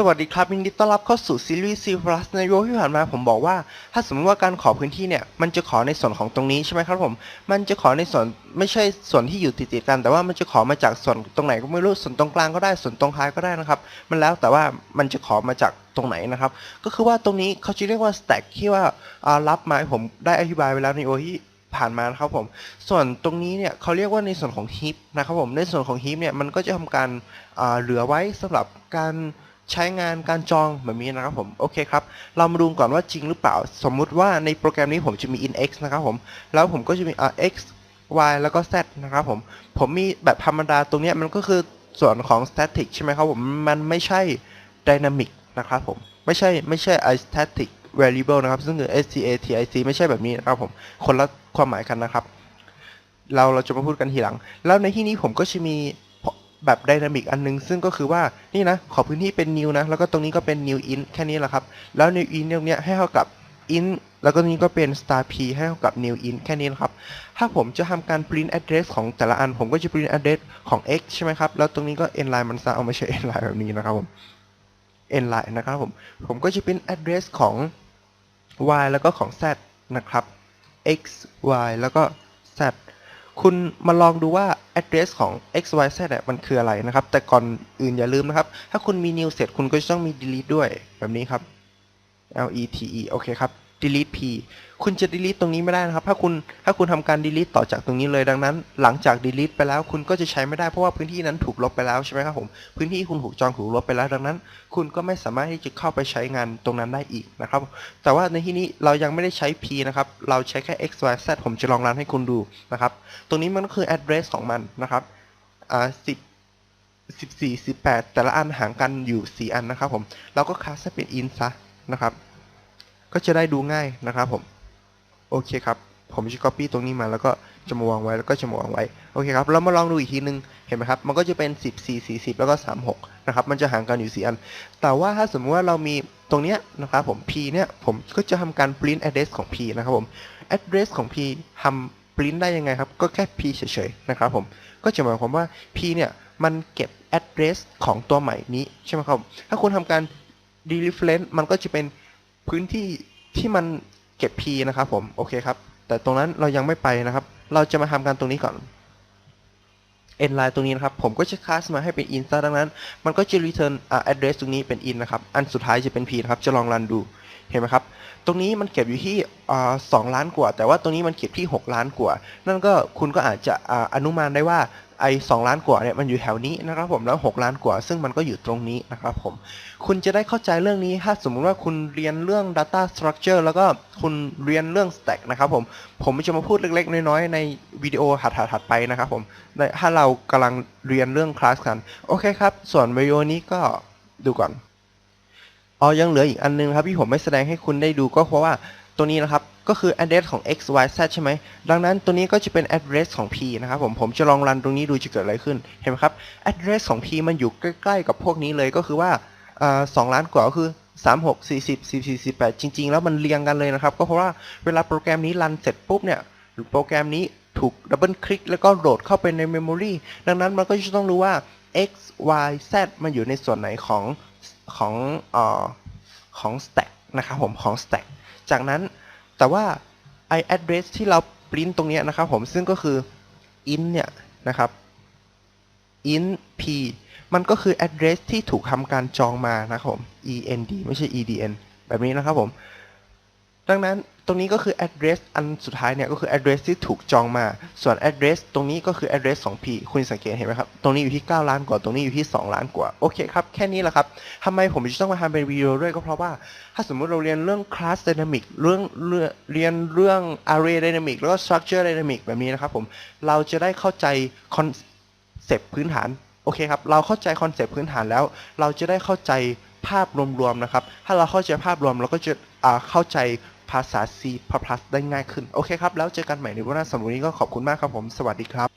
สวัสดีครับยินดีต้อนรับเข้าสู่ซีรีส์ C Plus ในวิดีโอที่ผ่านมาผมบอกว่า ถ้าสมมติว่าการขอพื้นที่เนี่ย มันจะขอในส่วนของตรงนี้ใช่ไหมครับผม มันจะขอในส่วนไม่ใช่ส่วนที่อยู่ติดๆกัน แต่ว่ามันจะขอมาจากส่วนตรงไหนก็ไม่รู้ส่วนตรงกลางก็ได้ส่วนตรงท้ายก็ได้นะครับ มันแล้วแต่ว่ามันจะขอมาจากตรงไหนนะครับ ก็คือว่าตรงนี้เขาจะเรียกว่า stack ที่ว่ารับมาผมได้อธิบายไปแล้วในวิดีโอที่ผ่านมานะครับผม ส่วนตรงนี้เนี่ยเขาเรียกว่าในส่วนของ heap นะครับผมในส่วนของ heap เนี่ยมันก็จะทำการเหลือไว้สำหรับการ ใช้งานการจองแบบนี้นะครับผมโอเคครับเรามาดูก่อนว่าจริงหรือเปล่า สมมุติว่าในโปรแกรมนี้ผมจะมี in x นะครับผมแล้วผมก็จะมีอ่า x y แล้วก็ z นะครับผมผมมีแบบธรรมดาตรงนี้มันก็คือส่วนของ static ใช่ไหมครับผมมันไม่ใช่ dynamic นะครับผมไม่ใช่ไม่ใช่ static variable นะครับ ซึ่งคือ static ไม่ใช่แบบนี้นะครับผมคนละความหมายกันนะครับ เราเราจะมาพูดกันทีหลัง แล้วในที่นี้ผมก็จะมี แบบไดนามิกอันนึง ซึ่งก็คือว่านี่นะ ขอพื้นที่เป็น new นะ แล้วก็ตรงนี้ก็เป็น new int แค่นี้แหละครับ แล้ว new int ตรงเนี้ยให้เท่ากับ int แล้วก็นี้ก็เป็น star p ให้เท่ากับ new int แค่นี้นะครับ ถ้าผมจะทำการ print address ของแต่ละอัน ผมก็จะ print address ของ x ใช่ไหมครับ แล้วตรงนี้ก็ n line มันซะเอาม่ใช่ n line แบบนี้นะครับผม n line นะครับผม ผมก็จะ print address ของ y แล้วก็ของ z นะครับ x y แล้วก็ z คุณมาลองดูว่า address ของ x y z มันคืออะไรนะครับ แต่ก่อนอื่นอย่าลืมนะครับ ถ้าคุณมี new เสร็จคุณก็จะต้องมี delete ด้วยแบบนี้ครับ l e t e โอเคครับ delete p คุณจะ delete ตรงนี้ไม่ได้นะครับ ถ้าคุณถ้าคุณทำการ delete ต่อจากตรงนี้เลยดังนั้น หลังจาก delete ไปแล้ว คุณก็จะใช้ไม่ได้เพราะว่าพื้นที่นั้นถูกลบไปแล้วใช่ไหมครับผม พื้นที่คุณถูกจองถูกลบไปแล้ว ดังนั้น คุณก็ไม่สามารถที่จะเข้าไปใช้งานตรงนั้นได้อีกนะครับ แต่ว่าในที่นี้เรายังไม่ได้ใช้ p นะครับ เราใช้แค่ x y z ผมจะลองรันให้คุณดูนะครับ ตรงนี้มันก็คือ address ของมันนะครับ อ่าสิบสิบสี่สิบแปดแต่ละอันห่างกันอยู่สี่อันนะครับผม เราก็คาสให้เป็น int ซะนะครับ ก็จะได้ดูง่ายนะครับผมโอเคครับผมจะ copy ตรงนี้มาแล้วก็จะมาวางไว้แล้วก็จะมาวางไว้โอเคครับเรามาลองดูอีกทีนึงเห็นไหมครับ มันก็จะเป็น 10 4 40 แล้วก็ 36 นะครับ มันจะห่างกันอยู่ 4 อัน แต่ว่าถ้าสมมติว่าเรามีตรงเนี้ยนะครับผม p เนี่ยผมก็จะทำการ print address ของ p นะครับผม address ของ p ทำ print ได้ยังไงครับ ก็แค่ p เฉยๆนะครับผมก็จะหมายความว่า p เนี่ยมันเก็บ address ของตัวใหม่นี้ใช่ไหมครับถ้าคุณทำการ dereference มันก็จะเป็น พื้นที่ที่มันเก็บ p นะครับผมโอเคครับแต่ตรงนั้นเรายังไม่ไปนะครับ เราจะมาทำการตรงนี้ก่อน end line ตรงนี้นะครับ ผมก็จะคลาสมาให้เป็น int ซะดังนั้น มันก็จะ return address ตรงนี้เป็น int นะครับ อันสุดท้ายจะเป็น p นะครับ จะลองรันดูเห็นไหมครับ ตรงนี้มันเก็บอยู่ที่สองล้านกว่า แต่ว่าตรงนี้มันเก็บที่ 6 ล้านกว่า นั่นก็คุณก็อาจจะออนุมานได้ว่าไอ้สล้านกว่าเนี่ยมันอยู่แถวนี้นะครับผมแล้ว6ล้านกว่า ซึ่งมันก็อยู่ตรงนี้นะครับผม คุณจะได้เข้าใจเรื่องนี้ถ้าสมมุติว่าคุณเรียนเรื่อง data structure แล้วก็คุณเรียนเรื่อง stack นะครับผม ผมจะมาพูดเล็ก ๆ น้อยๆ ในวิดีโอถัดๆไปนะครับผมถ้าเรากำลังเรียนเรื่องคลาสกัน โอเคครับ ส่วนวิดีโอนี้ก็ดูก่อน อ๋อยังเหลืออีกอันนึงครับที่ผมไม่แสดงให้คุณได้ดูก็เพราะว่าตัวนี้นะครับก็คือ address ของ x y z ใช่ไหม ดังนั้นตัวนี้ก็จะเป็น address ของ p นะครับผม ผมจะลองรันตรงนี้ดูจะเกิดอะไรขึ้น เห็นไหมครับ address ของ p มันอยู่ใกล้ๆกับพวกนี้เลยก็คือว่าสองล้านกว่าก็คือ 3 6 40 44 48 จริง ๆ แล้วมันเรียงกันเลยนะครับ ก็เพราะว่าเวลาโปรแกรมนี้รันเสร็จปุ๊บเนี่ยโปรแกรมนี้ถูกดับเบิลคลิกแล้วก็โหลดเข้าไปในเมมโมรีดังนั้นมันก็จะต้องรู้ว่า x y z มันอยู่ในส่วนไหนของ ของเอ่อของ stack นะครับผมของ stack จากนั้นแต่ว่า i address ที่เราปริ้นตรงนี้นะครับผมซึ่งก็คือ int เนี่ยนะครับ int p มันก็คือ address ที่ถูกทำการจองมานะครับผม end ไม่ใช่ edn แบบนี้นะครับผม ดังนั้นตรงนี้ก็คือ address อันสุดท้ายเนี่ยก็คือ address ที่ถูกจองมา ส่วน address ตรงนี้ก็คือ address ของ p คุณสังเกตเห็นไหมครับ ตรงนี้อยู่ที่ 9 ล้านกว่า ตรงนี้อยู่ที่ 2 ล้านกว่า โอเคครับ แค่นี้แหละครับทำไมผมจะต้องมาทำเป็นวิดีโอด้วยก็เพราะว่า ถ้าสมมุติเราเรียนเรื่อง class dynamic เรื่องเรื่องเรียนเรื่อง array dynamic แล้วก็ structure dynamic แบบนี้นะครับผม เราจะได้เข้าใจคอนเซปต์พื้นฐาน โอเคครับ เราเข้าใจคอนเซปต์พื้นฐานแล้ว เราจะได้เข้าใจภาพรวมๆนะครับ ถ้าเราเข้าใจภาพรวมเราก็จะเข้าใจ ภาษา C++ ได้ง่ายขึ้น โอเคครับ แล้วเจอกันใหม่ในวันหน้าสำหรับวันนี้ก็ขอบคุณมากครับผม สวัสดีครับ